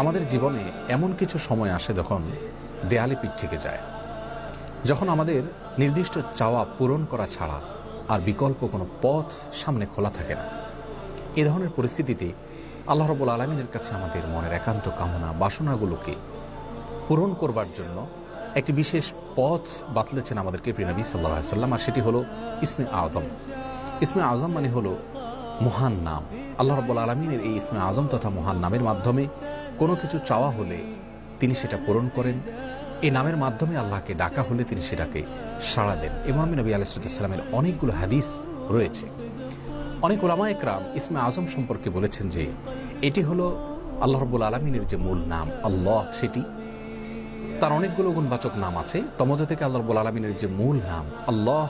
আমাদের জীবনে এমন কিছু সময় আসে যখন দেয়ালে পিঠ থেকে যায়। যখন আমাদের নির্দিষ্ট চাওয়া পূরণ করা ছাড়া আর বিকল্প কোনো পথ সামনে খোলা থাকে না। এ ধরনের পরিস্থিতিতে আল্লাহ রবুল আলমিনের কাছে আমাদের মনের একান্ত কামনা, বাসনাগুলোকে পূরণ করবার জন্য একটি বিশেষ পথ বাতলেছেন আমাদেরকে প্রিনবী সাল্লাহ সাল্লাম আর সেটি হলো ইসমে আজম ইসমে আজম মানে হলো মহান নাম। আল্লাহ রব্বুল আলমিনের এই ইসমে আজম তথা মহান নামের মাধ্যমে কোনো কিছু চাওয়া হলে তিনি সেটা পূরণ করেন। এই নামের মাধ্যমে আল্লাহকে ডাকা হলে তিনি সেটাকে সাড়া দেন। ইমাম নবী আলাইসালামের অনেকগুলো হাদিস রয়েছে। অনেক ওলামা একরাম ইসমে আজম সম্পর্কে বলেছেন যে, এটি হলো আল্লাহ রব্বুল আলমিনের যে মূল নাম, আল্লাহ সেটি। তার অনেকগুলো গুণবাচক নাম আছে। তমধ্যে থেকে আল্লাহ রব্বুল আলমিনের যে মূল নাম, আল্লাহ,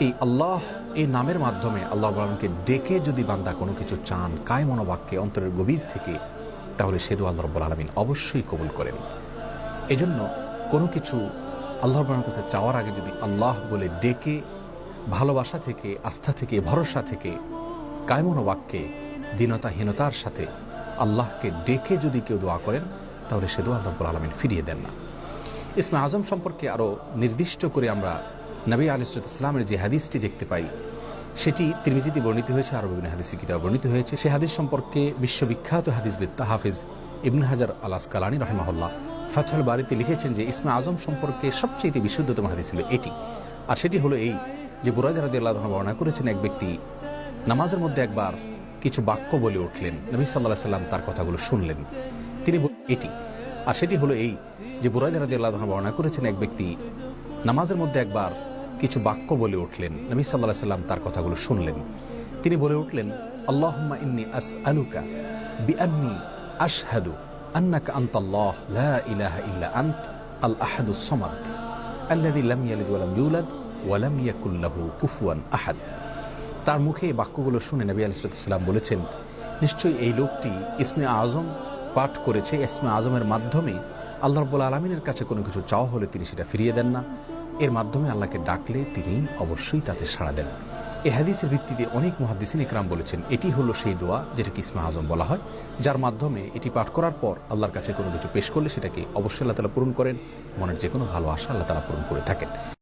এই আল্লাহ, এই নামের মাধ্যমে আল্লাহ আলমকে ডেকে যদি বান্দা কোনো কিছু চান কায় মনোবাক্যে অন্তরের গভীর থেকে তাহলে সে দু আল্লাহ রব্বুল আলমিন অবশ্যই কবুল করেন। এজন্য কোনো কিছু আল্লাহ রব্বুল কাছে চাওয়ার আগে যদি আল্লাহ বলে ডেকে, ভালোবাসা থেকে, আস্থা থেকে, ভরসা থেকে, কায়মন বাক্যে, দীনতাহীনতার সাথে আল্লাহকে ডেকে যদি কেউ দোয়া করেন, তাহলে সে দোয়া আল্লাহ আলমিন ফিরিয়ে দেন না। ইসমা আজম সম্পর্কে আরও নির্দিষ্ট করে আমরা নবী আলিসুত ইসলামের যে হাদিসটি দেখতে পাই সেটি তিরমিজিতে বর্ণিত হয়েছে আরও বিভিন্ন হাদিসের কিতাব বর্ণিত হয়েছে। সে হাদিস সম্পর্কে বিশ্ববিখ্যাত হাদিসবিদ তাহাফিজ ইবন হাজার আলাস কালানি রহমাহুল্লাহ ফাথল বাড়িতে লিখেছেন যে, ইসমা আজম সম্পর্কে সবচেয়ে বিশুদ্ধতম হাদিস ছিল এটি। আর সেটি হলো এই যে, বুরাইদ রাদি আল্লাহ বর্ণনা করেছেন এক ব্যক্তি, নামাজের মধ্যে একবার কিছু বাক্য বলে উঠলেন, নবী সাল্লাহ সাল্লাম তার কথাগুলো শুনলেন। তিনি এটি। আর সেটি হলো এই যে রাদি আল্লাহ বর্ণনা করেছেন এক ব্যক্তি, নামাজের মধ্যে একবার কিছু বাক্য বলে উঠলেন। নবী সাল্লাহ সাল্লাম তার কথাগুলো শুনলেন। তিনি বলে উঠলেন, আল্লাহুম্মা ইন্নি আস আলুকা বিআন্নি আশহাদু আন্নাকা আনতাল্লাহ লা ইলাহা ইল্লা আন্ত আল আহাদুস সামাদ আল্লাযী লাম ইয়ালিদ ওয়া ইউলাদ ওয়া লাম কুফুয়ান আহাদ। তার মুখে এই বাক্যগুলো শুনে নবী আলাইসালাম বলেছেন, নিশ্চয়ই এই লোকটি ইসমে আজম পাঠ করেছে। ইসমে আজমের মাধ্যমে আল্লাহ রব্বুল আলমিনের কাছে কোনো কিছু চাওয়া হলে তিনি সেটা ফিরিয়ে দেন না। এর মাধ্যমে আল্লাহকে ডাকলে তিনি অবশ্যই তাতে সাড়া দেন। এ হাদিসের ভিত্তিতে অনেক মহাদিসিন ইকরাম বলেছেন, এটি হলো সেই দোয়া যেটাকে ইসমা আজম বলা হয়, যার মাধ্যমে এটি পাঠ করার পর আল্লাহর কাছে কোনো কিছু পেশ করলে সেটাকে অবশ্যই আল্লাহ তালা পূরণ করেন, মনের যে কোনো ভালো আশা আল্লাহ তালা পূরণ করে থাকেন।